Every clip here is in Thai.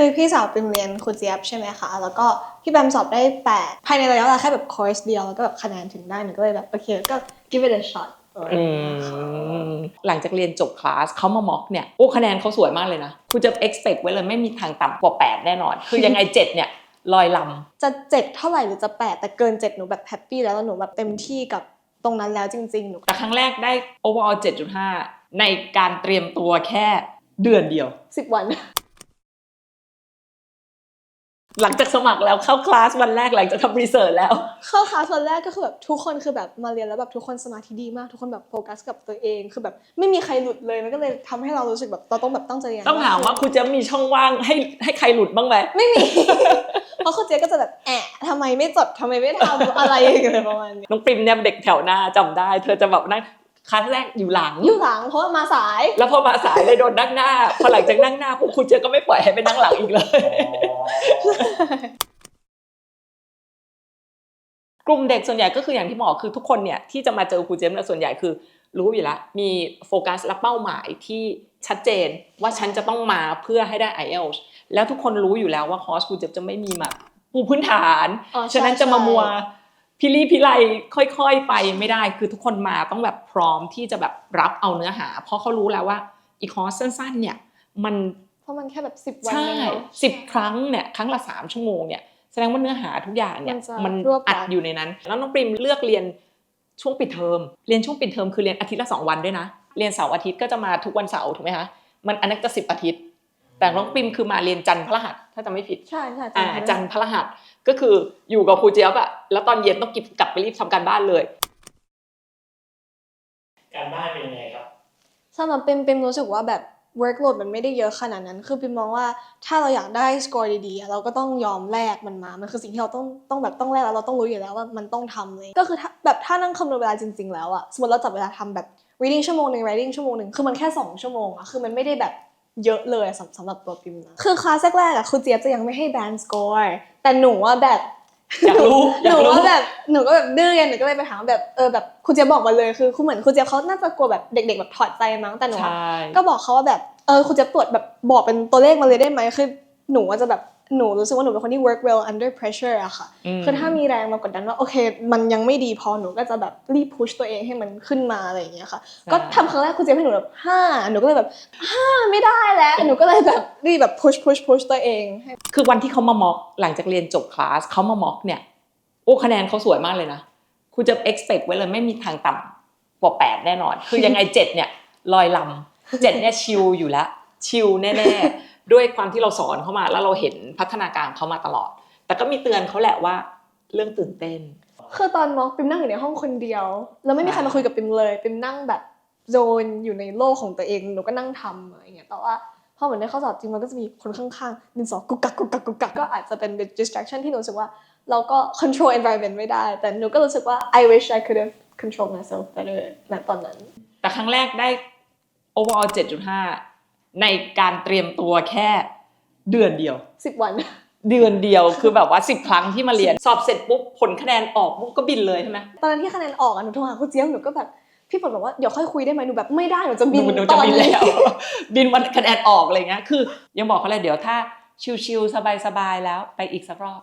คือพี่สาวเป็นเรียนครูเจี๊ยบใช่ไหมคะ แล้วก็พี่แบมสอบได้แปดภายในระยะเวลาแค่แบบคอร์สเดียว แล้วก็แบบคะแนนถึงได้หนูก็เลยแบบโอเคก็ give it a shot อืมหลังจากเรียนจบคลาสเขามาม็อกเนี่ย โอ้คะแนนเขาสวยมากเลยนะคุณจะ expect ไว้เลยไม่มีทางต่ำกว่า 8 แน่นอน คือยังไง 7 เนี่ยลอยลจะเจ็ดเท่าไหร่หรือจะแปดแต่เกินเจ็ดหนูแบบแฮปปี้แล้วแล้วหนูแบบเต็มที่กับตรงนั้นแล้วจริงๆหนูำแต่ครั้งแรกได้ overall 7.5 ในการเตรียมตัวแค่เดือนเดียวสิบวัน หลังจากสมัครแล้วเข้าคลาสวันแรกหลังจากทำรีเสิร์ชแล้ว เข้าคลาสวันแรกก็คือแบบทุกคนคือแบบมาเรียนแล้วแบบทุกคนสมาธิดีมากทุกคนแบบโฟกัสกับตัวเองคือแบบไม่มีใครหลุดเลยมันก็เลยทำให้เรารู้สึกแบบเราต้องแบบตั้งใจเรียนต้องถามว่าคุณจะมีช่องว่างให้ให้ใครหลุดบ้างไหมไม่มี เพราะคุณเจ๊ก็จะแบบแอะทำไมไม่จดทำไมไม่ทำอะไรอย่างเงี้ยประมาณนี้ น้องปริมเนี่ยเด็กแถวหน้าจำได้ เธอจะแบบนั่ง คลาสแรกอยู่หลัง อยู่หลังเพราะว่ามาสาย แล้วพอมาสายเลยโดนนั่งหน้า พอหลังจากนั่งหน้าพวกคุณเจอก็ไม่ปล่อยให้ไปนั่งหลังอีกเลย กลุ่มเด็กส่วนใหญ่ก็คืออย่างที่บอกคือทุกคนเนี่ยที่จะมาเจอครูเจมส์เนี่ยส่วนใหญ่คือ รู้อยู่แล้วมีโฟกัสและเป้าหมายที่ชัดเจนว่าฉันจะต้องมาเพื่อให้ได้ IELTS แล้วทุกคนรู้อยู่แล้วว่าคอร์สครูเจมส์จะไม่มีมาปูพื้นฐานอ๋อใช่ฉะนั้นจะมาใช่มัว พิลีพิไลค่อยๆ ไปไม่ได้คือทุกคนมาต้องแบบพร้อมที่จะแบบรับเอาเนื้อหา เพราะเขารู้แล้วว่าอีคอร์สสั้นๆเนี่ยมันเพราะมันแค่แบบสิบวันใช่เองเนอะสิบครั้งเนี่ยครั้งละสามชั่วโมงเนี่ยแสดงว่าเนื้อหาทุกอย่างเนี่ยมันจะมันรวบรัดอัดอยู่ในนั้น แล้วน้องปริมเลือกเรียนช่วงปิดเทอมเรียนช่วงปิดเทอมคือเรียนอาทิตย์ละสองวันด้วยนะ เรียนเสาร์อาทิตย์ก็จะมาทุกวันเสาร์ถูกไหมคะมันอันนั้นจะสิบอาทิตย์ แต่น้องปริมคือมาเรียนจันทร์พฤหัสถ้าจำไม่ผิดใช่ใช่อ่าจำได้จันทร์พฤหัสก็คืออยู่กับครูเจี๊ยบอะแล้วตอนเย็นต้องกิบกลับไปรีบทำการบ้านเลย การบ้านเป็นยังไงครับสำหรับปิมปิมรู้สึกว่าแบบ workload มันไม่ได้เยอะขนาดนั้น คือปิมมองว่าถ้าเราอยากได้ score ดีๆอะเราก็ต้องยอมแลกมันมา มันคือสิ่งที่เราต้องต้องแบบต้องแลกแล้วเราต้องรู้อยู่แล้วว่ามันต้องทำเลย ก็คือถ้าแบบถ้านั่งคำนวณเวลาจริง ๆ แล้วอะสมมติเราจับเวลาทำแบบ reading ชั่วโมงหนึ่ง writing ชั่วโมงหนึ่ง คือมันแค่สองชั่วโมงอะคือมันไม่ได้แบบ เยอะเลยสำสำหรับตัวปิมนะคือคลาสแรกๆอะครูเจี๊ยบจะยังไม่ให้ band score แต่หนูว่าแบบอยากรู้หอยานูกรู้ว่าแบบหนูก็แบบดื้อไงหนูก็เลยไปถามแบบเออแบบคุณเจี๊ยบบอกมาเลยคือคุณเหมือนคุณเจี๊ยบเขาน่าจะกลัวแบบเด็ก ๆ แบบถอดใจมั้งแต่หนูใช่อะก็บอกเขาว่าแบบเออคุณเจี๊ยบตรวจแบบบอกเป็นตัวเลขมาเลยได้ไหมคือหนูว่าจะแบบ หนูรู้สึกว่าหนูเป็นคนที่ work well under pressure อะค่ะมคือถ้ามีแรงมากดดันว่าโอเค มันยังไม่ดีพอหนูก็จะแบบรีบพุชตัวเองให้มันขึ้นมาอะไรอย่างเงี้ยค่ะ ก็ทำครั้งแรกคุณเจี๊ยบให้หนูแบบห้าหนูก็เลยแบบห้าไม่ได้แล้ว หนูก็เลยแบบรีบแบบพุชพุชพุชตัวเองให้คือวันที่เขามาม็อกหลังจากเรียนจบคลาสเขามาม็อกเนี่ย โอ้คะแนนเขาสวยมากเลยนะ คุณจะ expect ไว้เลยไม่มีทางต่ำกว่า8แน่นอน คือยังไง7เนี่ยลอยลำเจ็ดเนี่ยชิลอยู่แล้วชิลแน่ๆ ด้วยความที่เราสอนเขามาแล้วเราเห็นพัฒนาการเขามาตลอด แต่ก็มีเตือนเขาแหละว่าเรื่องตื่นเต้น คือตอนมอกปิมนั่งอยู่ในห้องคนเดียว แล้วไม่มีใครมาคุยกับปิมเลยปิมนั่งแบบโซนอยู่ในโลกของตัวเองหนูก็นั่งทำอะไรอย่างเงี้ยแต่ว่าพอเหมือนได้ข้อสอบจริงมันก็จะมีคนข้างๆดินสอกุกกักกุกกักกุกกักก็อาจจะเป็น distraction ที่หนูรู้สึกว่าเราก็ control environment ไม่ได้ แต่หนูก็รู้สึกว่า I wish I could have controlled myself better ณตอนนั้น แต่ครั้งแรกได้ overall 7.5 ในการเตรียมตัวแค่เดือนเดียว10วัน เดือนเดียวคือแบบว่าสิบครั้งที่มาเรียน สอบเสร็จปุ๊บผลคะแนนออกปุ๊บก็บินเลยใช่ไหมตอนนั้นที่คะแนนออกอะหนูโทรหาคุณเจี๊ยบหนูก็แบบพี่ฝนบอกว่าเดี๋ยวค่อยคุยได้ไหมหนูแบบไม่ได้หนูจะบินหนูตจะอนบินนี้แล้ว บินวันคะแนนออกอะไรเงี้ยคือ ยังบอกเขาเลยเดี๋ยวถ้าชิลๆสบายๆแล้วไปอีกสักรอบ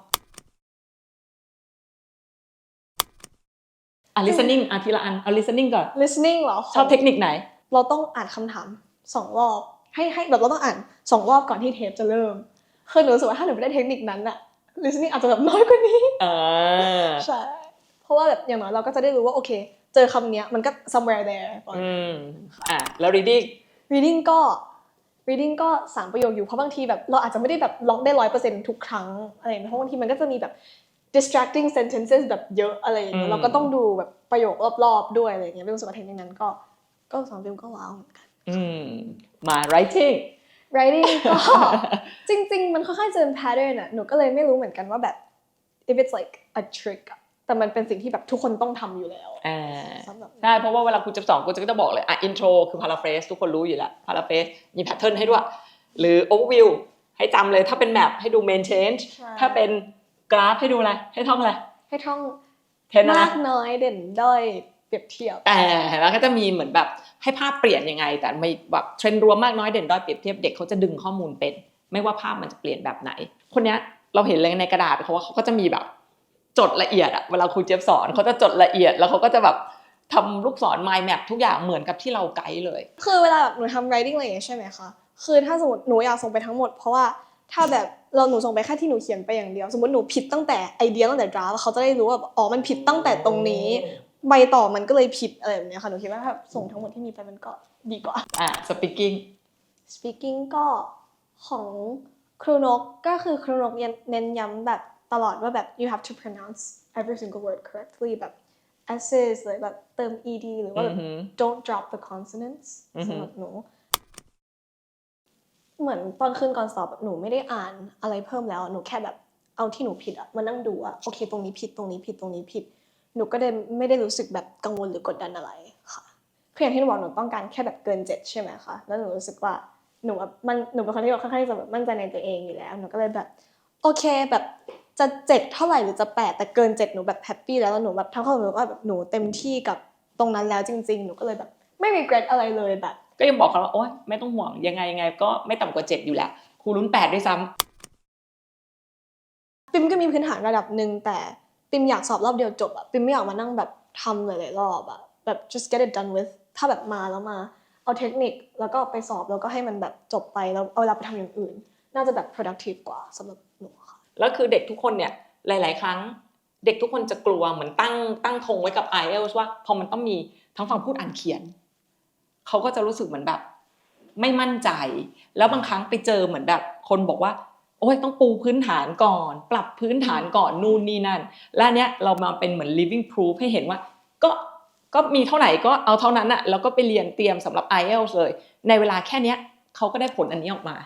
อะ listening อะทีละอันเอา listening ก่อน listening เหรอชอบเทคนิคไหน เราต้องอ่านคำถามสองรอบ ให้ให้แบบเราต้องอ่านสองรอบก่อนที่เทปจะเริ่มคือหนูรู้สึกว่าถ้าหนูไม่ได้เทคนิคนั้นอะ listening อาจจะแบบน้อยกว่านี้เออใช่เพราะว่าแบบอย่างน้อยเราก็จะได้รู้ว่าโอเคจอคำเนี้ยมันก็ somewhere there อืมอะแล้ว reading reading ก็ reading ก็สามประโยคอยู่เพราะบางทีแบบเราอาจจะไม่ได้แบบล็อกได้ร้อยเปอร์เซ็นทุกครั้งอะไรอย่างเงี้ยเพราะบางทีมันก็จะมีแบบ distracting sentences แบบเยอะอะไรอย่างเงี้ยเราก็ต้องดูแบบประโยครอบๆด้วยอะไรอย่างเงี้ยเป็นรู้สึกว่าเทคนิคนั้นก็ก็สองฟิลก็ว้าวเหมือนกัน อืมมา writing writing ก็จริง ๆ มันค่อนข้างจะเป็น pattern อะหนูก็เลยไม่รู้เหมือนกันว่าแบบ if it's like a trick อะแต่มันเป็นสิ่งที่แบบทุกคนต้องทำอยู่แล้วอ่าสำหรับใช่เพราะว่าเวลาคุณจะสอนคุณจะก็จะบอกเลยอะ intro คือ paraphrase ทุกคนรู้อยู่แล้ว paraphrase มี pattern ให้ด้วย หรือ overview ให้จำเลยถ้าเป็น map ให้ดู main change ใช่ถ้าเป็นกราฟให้ดูอะไร ให้ท่องอะไร ให้ท่อง เทนนะมากน้อยเด่นด้อยเป รียบเทียบแต่แล้วก็จะมีเหมือนแบบให้ภาพเปลี่ยนยังไง แต่ไม่แบบเทรนด์รวมมากน้อยเด่นด้อยเปรียบเทียบเด็กเขาจะดึงข้อมูลเป็น ไม่ว่าภาพมันจะเปลี่ยนแบบไหน คนเนี้ยเราเห็นเลยในกระดาษเขาว่าเขาก็จะมีแบบจดละเอียดอะเวลาครูเจี๊ยบสอนเขาจะจดละเอียดแล้วเขาก็จะแบบทำลูกศร mind map ทุกอย่างเหมือนกับที่เราไกด์เลย คือเวลาแบบหนูทำ writing อะไรอย่างเงี้ยใช่ไหมคะคือถ้าสมมติหนูอยากส่งไปทั้งหมดเพราะว่าถ้าแบบเราหนูส่งไปแค่ที่หนูเขียนไปอย่างเดียว สมมติหนูผิดตั้งแต่ไอเดียตั้งแต่ดราฟเขาจะได้รู้ว่าอ๋อมันผิดตั้งแต่ตรงนี้ ใบต่อมันก็เลยผิดอะไรแบบเนี้ยค่ะหนูคิดว่าถ้าส่งทั้งหมดที่มีไปมันก็ดีกว่า อะ speaking speaking ก็ของครูนกก็คือครูนกเน้นย้ำแบบตลอดว่าแบบ you have to pronounce every single word correctly แบบ essays เลยแบบเติม ed หรือว่าแบบอือหือ don't drop the consonants อือหือสำหรับหนู เหมือนตอนคืนก่อนสอบแบบหนูไม่ได้อ่านอะไรเพิ่มแล้ว หนูแค่แบบเอาที่หนูผิดอะมานั่งดูว่าโอเค ตรงนี้ผิดตรงนี้ผิดตรงนี้ผิด หนูก็ได้ไม่ได้รู้สึกแบบกังวลหรือกดดันอะไรค่ะคืออย่างที่หนูบอกหนูต้องการแค่แบบเกินเจ็ดใช่ไหมคะแล้วหนูรู้สึกว่าหนูแบบมันหนูเป็นคนที่แบบค่อนข้างที่จะแบบมั่นใจในตัวเองอยู่แล้วหนูก็เลยแบบโอเคแบบจะเจ็ดเท่าไหร่หรือจะแปดแต่เกินเจ็ดหนูแบบแฮปปี้แล้วแล้วหนูแบบทั้งความรู้สึกว่าแบบหนูเต็มที่กับตรงนั้นแล้วจริง ๆ หนูก็เลยแบบไม่ regret อะไรเลยแบบ ก็ยังบอกเขาว่าโอ๊ยไม่ต้องห่วงยังไงยังไง ก็ไม่ต่ำกว่าเจ็ดอยู่แล้วครูรุ่นแปดด้วยซ้ำปิมก็มีพื้นฐานระดับหนึ่งแต่ ปิมอยากสอบรอบเดียวจบอะปิมไม่อยากมานั่งแบบทำหลายๆรอบอะแบบ just get it done with ถ้าแบบมาแล้วมา เอาเทคนิคแล้วก็ไปสอบแล้วก็ให้มันแบบจบไปแล้วเอาเวลาไปทำอย่างอื่น น่าจะแบบ productive กว่าสำหรับหนูค่ะแล้วคือเด็กทุกคนเนี่ยหลาย ๆ ครั้งเด็กทุกคนจะกลัวเหมือนตั้งตั้งธงไว้กับ i อ l t s ว่าพอมันต้องมีทั้งฟังพูดอ่านเขียน เขาก็จะรู้สึกเหมือนแบบ ไม่มั่นใจ แล้วบางครั้งไปเจอเหมือนแบบ คนบอกว่า อ้ยต้องปูพื้นฐานก่อน ปรับพื้นฐานก่อนนู่นนี่นั่น และอันเนี้ยเรามาเป็นเหมือน living proof ให้เห็นว่า ก็ก็มีเท่าไหร่ก็เอาเท่านั้นอะแล้วก็ไปเรียนเตรียมสำหรับ i อ l t s เลย ในเวลาแค่เนี้ยเขาก็ได้ผลอันนี้ออกมา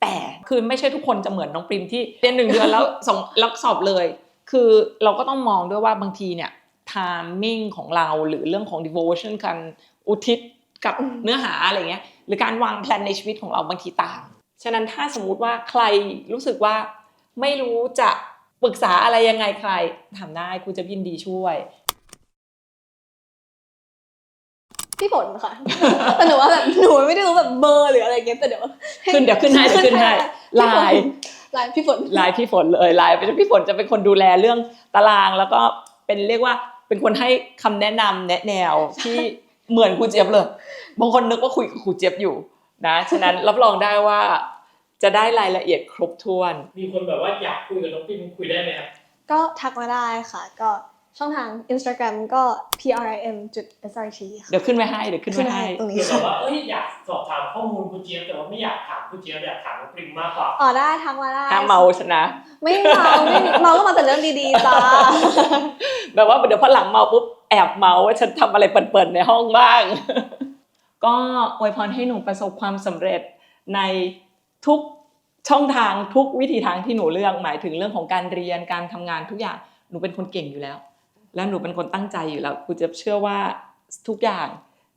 แต่คือไม่ใช่ทุกคนจะเหมือนน้องปริมที่เรียนหนึ่งเดือนแล้วส่งแล้วสอบเลย คือเราก็ต้องมองด้วยว่าบางทีเนี่ย timing ของเราหรือเรื่องของ devotion การอุทิศกับอืมเนื้อหาอะไรเงี้ยหรือการวางแผนในชีวิตของเราบางทีต่าง ฉะนั้นถ้าสมมุติว่าใครรู้สึกว่าไม่รู้จะปรึกษาอะไรยังไงใครถามได้ครูจะยินดีช่วย พี่ฝนค่ะ แต่หนูว่าแบบหนูไม่ได้รู้แบบเบอร์หรืออะไรเงี้ยแต่เดี๋ยวขึ้นเดี๋ยวขึ้นให้เดี๋ยวขึ้นให้ไลน์ไลน์พี่ฝนไลน์พี่ฝนเลยไลน์พี่ฝนจะเป็นคนดูแลเรื่องตารางแล้วก็เป็นเรียกว่าเป็นคนให้คำแนะนำแนะแนวที่เหมือนครูเจี๊ยบเลย บางคนนึกว่าคุยกับครูเจี๊ยบอยู่ นะฉะนั้นรับรองได้ว่าจะได้รายละเอียดครบถ้วน มีคนแบบว่าอยากคุยกับน้องปิมคุยได้ไหมครับ ก็ทักมาได้ค่ะ ก็ช่องทาง Instagram ก็ prim จุด srt ค่ะ เดี๋ยวขึ้นไว้ให้เดี๋ยวขึ้นไว้ให้ตรงนี้คือแบค่ะบว่าเอ้ยอยากสอบถามข้อมูลคุณเจี๊ยบแต่ว่าไม่อยากถามคุณเจี๊ยบอยากถามน้องปิมมากกว่า อ๋อได้ทักมาได้ห้ามเมาชนะ ไม่เมาไม่เมาก็มาแต่เรื่องดีๆจ้าแบบว่าเดี๋ยวพอหลังเมาปุ๊บแอบเมาว่าฉันทำอะไรเปิดๆในห้องบ้าง ก็อวยพรให้หนูประสบความสำเร็จในทุกช่องทางทุกวิธีทางที่หนูเลือกหมายถึงเรื่องของการเรียนการทำงานทุกอย่างหนูเป็นคนเก่งอยู่แล้ว แล้วหนูเป็นคนตั้งใจอยู่แล้วกูจะเชื่อว่าทุกอย่าง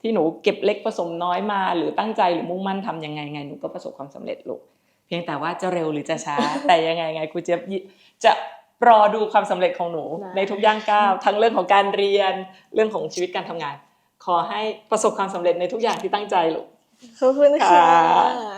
ที่หนูเก็บเล็กผสมน้อยมา หรือตั้งใจหรือมุ่งมั่นทำยังไงไงหนูก็ประสบความสำเร็จลูกเพียงแต่ว่าจะเร็วหรือจะช้า แต่ยังไงไงครูเจี๊ยบจะรอดูความสำเร็จของหนู ในทุกย่างก้าวทั้งเรื่องของการเรียนเรื่องของชีวิตการทำงาน ขอให้ประสบความสำเร็จในทุกอย่างที่ตั้งใจลูกขอบคุณค่ะค่ะ